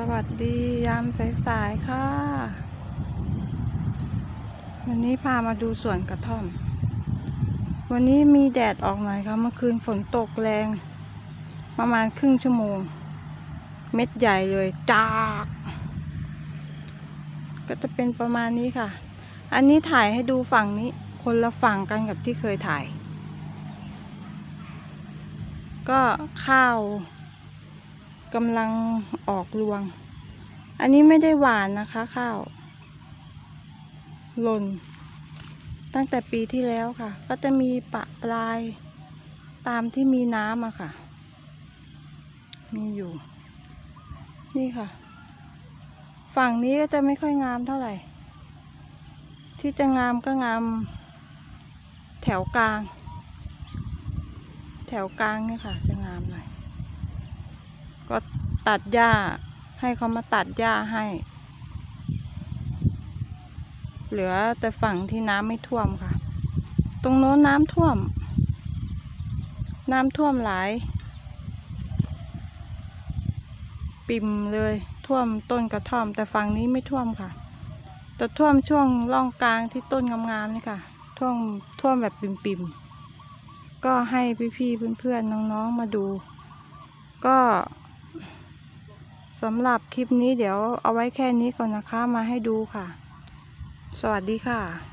สวัสดียามสายๆค่ะ วันนี้พามาดูสวนกระท่อม วันนี้มีแดดออกหน่อยค่ะเมื่อคืนฝนตกแรง ประมาณครึ่งชั่วโมง เม็ดใหญ่เลยจาก ก็จะเป็นประมาณนี้ค่ะ อันนี้ถ่ายให้ดูฝั่งนี้ คนละฝั่งกันกับที่เคยถ่าย ก็ข้าว กำลังออกรวง อันนี้ไม่ได้หวานนะคะข้าวหล่น ตั้งแต่ปีที่แล้วค่ะ ก็จะมีปะปลายตามที่มีน้ำอะค่ะ มีอยู่ นี่ค่ะ ฝั่งนี้ก็จะไม่ค่อยงามเท่าไหร่ ที่จะงามก็งาม แถวกลาง แถวกลางเนี่ยค่ะ จะงามหน่อย ก็ตัดหญ้า ให้เขามาตัดหญ้าให้ เหลือแต่ฝั่งที่น้ำไม่ท่วมค่ะ ตรงโน้นน้ำท่วม น้ำท่วมหลาย ปิ่มเลยท่วมต้นกระท่อม แต่ฝั่งนี้ไม่ท่วมค่ะ แต่ท่วมช่วงร่องกลางที่ต้นงามๆนี่ค่ะ ท่วมท่วมแบบปิ่มๆก็ให้พี่ๆเพื่อนๆน้องๆมาดู ก็ สำหรับคลิปนี้เดี๋ยวเอาไว้แค่นี้ก่อนนะคะมาให้ดูค่ะ สวัสดีค่ะ